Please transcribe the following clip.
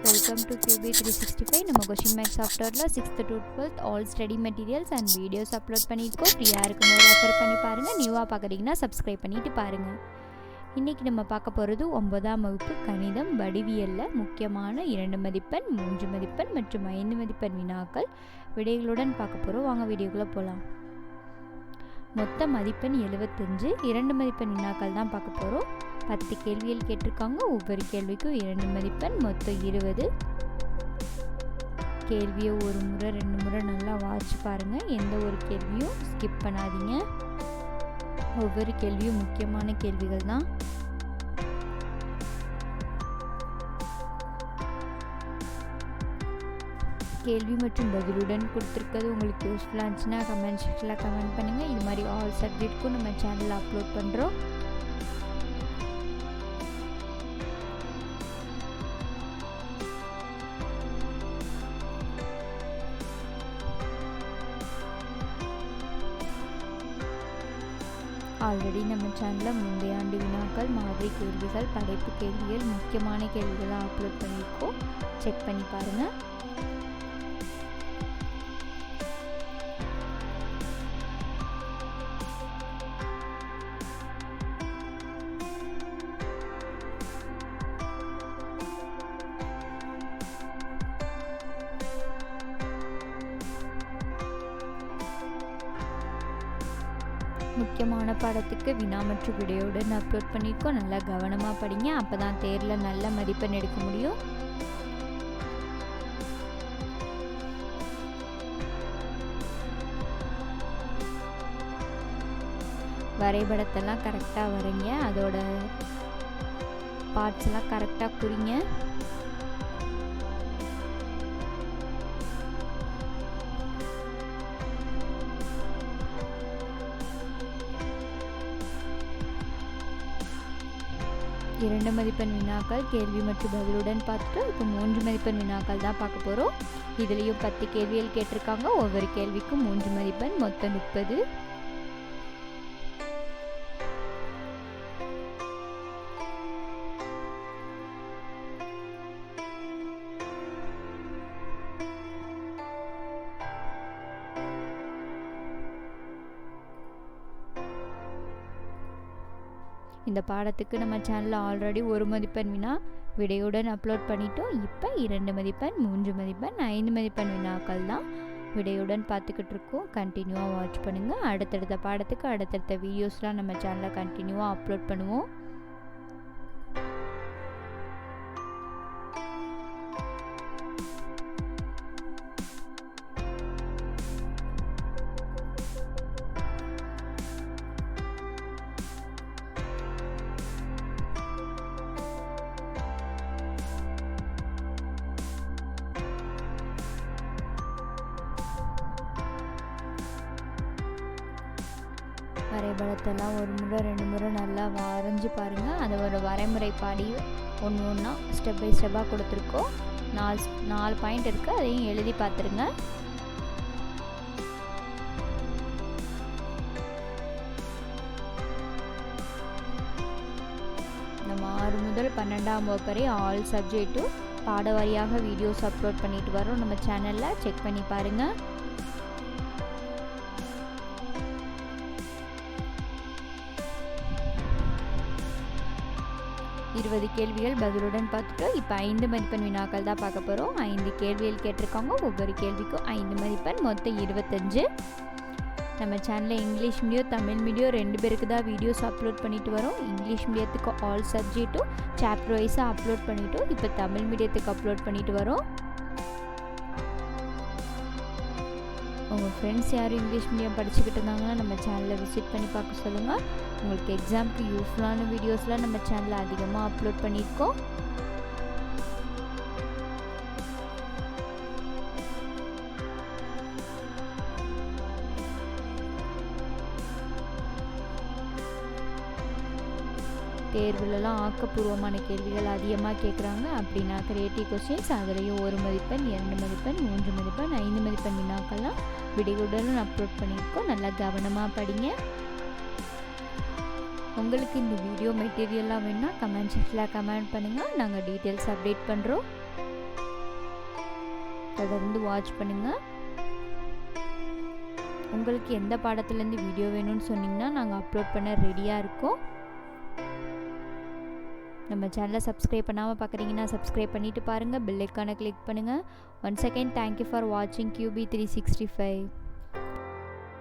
Welcome to QB three sixty five நம்ம question make சாஃப்ட்வேரில் sixth to twelfth all study materials and videos upload பண்ணியிருக்கோம். ஃப்ரீயாக இருக்கும்போது refer பண்ணி பாருங்கள் நியூவாக பார்க்குறீங்கன்னா சப்ஸ்கிரைப் பண்ணிவிட்டு பாருங்கள் இன்றைக்கி நம்ம பார்க்க போகிறது ஒன்பதாம் வகுப்பு கணிதம் வடிவியலில். முக்கியமான இரண்டு மதிப்பெண் மூன்று மதிப்பெண் மற்றும் ஐந்து மதிப்பெண் வினாக்கள். விடைகளுடன் பார்க்க போகிறோம் வாங்க வீடியோக்குள்ளே போகலாம் மொத்த மதிப்பெண் எழுபத்தஞ்சு இரண்டு மதிப்பெண் வினாக்கள் தான் பார்க்க போகிறோம் பத்து கேள்விகள் கேட்டிருக்காங்க. ஒவ்வொரு கேள்விக்கும் இரண்டு மதிப்பெண் மொத்தம் இருபது. கேள்வியை ஒரு முறை ரெண்டு முறை நல்லா வாட்ச் பாருங்கள் எந்த ஒரு கேள்வியும் ஸ்கிப் பண்ணாதீங்க. ஒவ்வொரு கேள்வியும் முக்கியமான கேள்விகள் தான். கேள்வி மற்றும் பதிலுடன் கொடுத்துருக்கிறது உங்களுக்கு யூஸ்ஃபுல்லாக இருந்துச்சுன்னா கமெண்ட் செக்ஷனில் கமெண்ட் பண்ணுங்கள் இது மாதிரி ஆல் சப்ஜெக்ட்க்கும் நம்ம சேனலில் அப்லோட் பண்ணுறோம் ஆல்ரெடி நம்ம சேனலில் முந்தைய ஆண்டு வினாக்கள் மாதிரி கேள்விகள் படைப்பு கேள்விகள் முக்கியமான கேள்விகளாக அப்லோட் பண்ணியிருக்கோம். செக் பண்ணி பாருங்கள் முக்கியமான பாடத்துக்கு வினா மற்றும் விடையுடன் அப்லோட் பண்ணியிருக்கோம். நல்லா கவனமாக படிங்க. அப்போ தான் தேரில் நல்ல மதிப்பெண் எடுக்க முடியும். வரைபடத்தெல்லாம் கரெக்டாக வரைங்க. அதோட பார்ட்ஸ் எல்லாம் கரெக்டாக குறிங்க இரண்டு மதிப்பெண் வினாக்கள் கேள்வி மற்றும் பதிலுடன் பார்த்துட்டு இப்போ மூன்று மதிப்பெண் வினாக்கள் தான் பார்க்க போகிறோம் இதுலேயும் பத்து கேள்விகள் கேட்டிருக்காங்க. ஒவ்வொரு கேள்விக்கும் மூன்று மதிப்பெண் மொத்தம் முப்பது. இந்த பாடத்துக்கு நம்ம சேனலில் ஆல்ரெடி ஒரு மதிப்பெண் வினா விடையுடன் அப்லோட் பண்ணிட்டோம். இப்போ இரண்டு மதிப்பெண் மூன்று மதிப்பெண் ஐந்து மதிப்பெண் வினாக்கள் தான். விடையுடன் பார்த்துக்கிட்டு இருக்கோம். கண்டினியூவாக வாட்ச் பண்ணுங்கள் அடுத்தடுத்த பாடத்துக்கு அடுத்தடுத்த வீடியோஸ்லாம் நம்ம சேனலில் கண்டினியூவாக அப்லோட் பண்ணுவோம். வரைபடத்தெல்லாம் ஒரு முறை ரெண்டு முறை நல்லா வரைஞ்சி பாருங்கள் அதை ஒரு வரைமுறை பாடி ஒன்று ஒன்றா ஸ்டெப் பை ஸ்டெப்பாக கொடுத்துருக்கோம். நாலு நாலு பாயிண்ட் இருக்குது அதையும் எழுதி பார்த்துருங்க நம்ம ஆறு முதல் பன்னெண்டாம் வகுப்பு வரை ஆல் சப்ஜெக்ட்டும் பாட வாரியாக வீடியோஸ் அப்லோட் பண்ணிட்டு வரோம் நம்ம சேனலில் செக் பண்ணி பாருங்கள் இருபது கேள்விகள் பதிலுடன் பார்த்துட்டு இப்போ ஐந்து மதிப்பெண் வினாக்கள் தான் பார்க்க போகிறோம் ஐந்து கேள்விகள் கேட்டிருக்காங்க. ஒவ்வொரு கேள்விக்கும் ஐந்து மதிப்பெண் மொத்தம் இருபத்தஞ்சு. நம்ம சேனலில் இங்கிலீஷ் மீடியம் தமிழ் மீடியம் ரெண்டு பேருக்கு தான் வீடியோஸ் அப்லோட் பண்ணிட்டு வரோம். இங்கிலீஷ் மீடியத்துக்கு ஆல் சப்ஜெக்ட்டும் சாப்டர் வைஸாக அப்லோட் பண்ணிவிட்டோம் இப்போ தமிழ் மீடியத்துக்கு அப்லோட் பண்ணிட்டு வரோம். உங்கள் ஃப்ரெண்ட்ஸ் யாரும் இங்கிலீஷ் மீடியம் படிச்சுக்கிட்டு இருந்தாங்கன்னா நம்ம சேனலை விசிட் பண்ணி பார்க்க சொல்லுங்கள் உங்களுக்கு எக்ஸாமுக்கு யூஸ்ஃபுல்லான வீடியோஸ்லாம் நம்ம சேனலில் அதிகமாக அப்லோட் பண்ணியிருக்கோம். தேர்வுலலாம் ஆக்கப்பூர்வமான கேள்விகள் அதிகமாக கேட்குறாங்க. அப்படின்னா கிரியேட்டிவ் கொஸ்டின்ஸ் அதுலேயும் ஒரு மதிப்பெண் இரண்டு மதிப்பெண் மூன்று மதிப்பெண் ஐந்து மதிப்பெண் வினாக்கள்லாம் விடையுடன் அப்லோட் பண்ணியிருக்கோம். நல்லா கவனமாக படிங்க. உங்களுக்கு இந்த வீடியோ மெட்டீரியல்லாம் வேணால் கமெண்ட் செக்ஷனில் கமெண்ட் பண்ணுங்கள் நாங்கள் டீட்டெயில்ஸ் அப்டேட் பண்ணுறோம் தொடர்ந்து வாட்ச் பண்ணுங்கள் உங்களுக்கு எந்த பாடத்துலேருந்து வீடியோ வேணும்னு சொன்னிங்கன்னா நாங்கள் அப்லோட் பண்ண ரெடியாக இருக்கோம். நம்ம சேனலை சப்ஸ்கிரைப் பண்ணாமல் பார்க்குறீங்கன்னா சப்ஸ்கிரைப் பண்ணிவிட்டு பாருங்கள் பெல்லைக்கான கிளிக் பண்ணுங்கள் one second thank you for வாட்சிங் கியூபி த்ரீ சிக்ஸ்டி ஃபைவ்